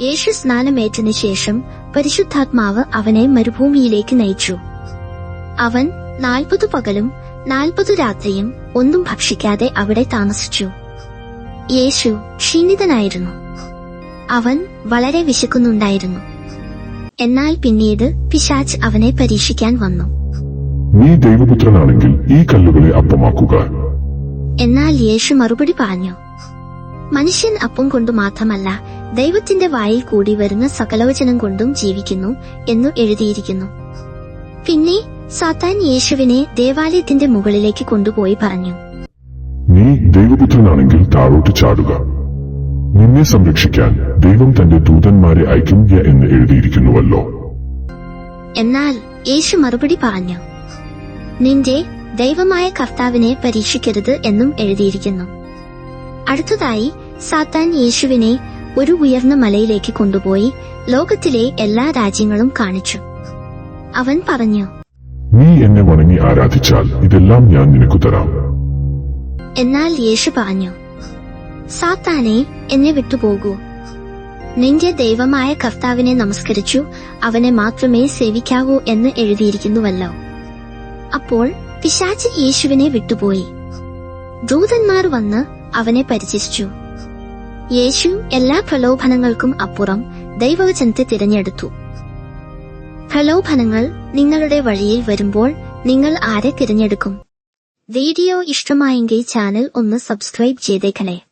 യേശു സ്നാനമേറ്റതിനു ശേഷം പരിശുദ്ധാത്മാവ് അവനെ മരുഭൂമിയിലേക്ക് നയിച്ചു. അവൻ നാൽപ്പതു പകലും നാൽപ്പതു രാത്രിയും ഒന്നും ഭക്ഷിക്കാതെ അവിടെ താമസിച്ചു. യേശു ക്ഷീണിതനായിരുന്നു. അവൻ വളരെ വിശക്കുന്നുണ്ടായിരുന്നു. എന്നാൽ പിന്നീട് പിശാച്ച് അവനെ പരീക്ഷിക്കാൻ വന്നു. നീ ദൈവപുത്രനാണെങ്കിൽ ഈ കല്ലുകളെ അപ്പമാക്കുക. എന്നാൽ യേശു മറുപടി പറഞ്ഞു മനുഷ്യൻ അപ്പം കൊണ്ട് മാത്രമല്ല ദൈവത്തിന്റെ വായിൽ കൂടി വരുന്ന സകലവചനം കൊണ്ടും ജീവിക്കുന്നു എന്നു എഴുതിയിരിക്കുന്നു. പിന്നെ സാത്താൻ യേശുവിനെ ദേവാലയത്തിന്റെ മുകളിലേക്ക് കൊണ്ടുപോയി പറഞ്ഞു. നീ ദൈവപുത്രനാണെങ്കിൽ താഴോട്ട് ചാടുക. നിന്നെ സംരക്ഷിക്കാൻ ദൈവം തന്റെ ദൂതന്മാരെ അയക്കും എന്ന് എഴുതിയിരിക്കുന്നുവല്ലോ. എന്നാൽ യേശു മറുപടി പറഞ്ഞു നിന്റെ ദൈവമായ കർത്താവിനെ പരീക്ഷിക്കരുത് എന്നും എഴുതിയിരിക്കുന്നു. അടുത്തതായി സാത്താൻ യേശുവിനെ ഒരു ഉയർന്ന മലയിലേക്ക് കൊണ്ടുപോയി ലോകത്തിലെ എല്ലാ രാജ്യങ്ങളും കാണിച്ചു. അവൻ പറഞ്ഞു നീ എന്നെ വണങ്ങി ആരാധിച്ചാൽ ഇതെല്ലാം ഞാൻ നിനക്ക് തരാം. എന്നാൽ യേശു പറഞ്ഞു സാത്താനെ എന്നെ വിട്ടുപോകൂ. നിന്റെ ദൈവമായ കർത്താവിനെ നമസ്കരിച്ചു അവനെ മാത്രമേ സേവിക്കാവൂ എന്ന് എഴുതിയിരിക്കുന്നുവല്ലോ. അപ്പോൾ പിശാച്ച് യേശുവിനെ വിട്ടുപോയി. ദൂതന്മാർ വന്ന് അവനെ പരിചരിച്ചു. യേശു എല്ലാ പ്രലോഭനങ്ങൾക്കും അപ്പുറം ദൈവവചനത്തെ തിരഞ്ഞെടുത്തു. പ്രലോഭനങ്ങൾ നിങ്ങളുടെ വഴിയിൽ വരുമ്പോൾ നിങ്ങൾ ആരെ തിരഞ്ഞെടുക്കും? വീഡിയോ ഇഷ്ടമായെങ്കിൽ ചാനൽ ഒന്ന് സബ്സ്ക്രൈബ് ചെയ്തേക്കണേ.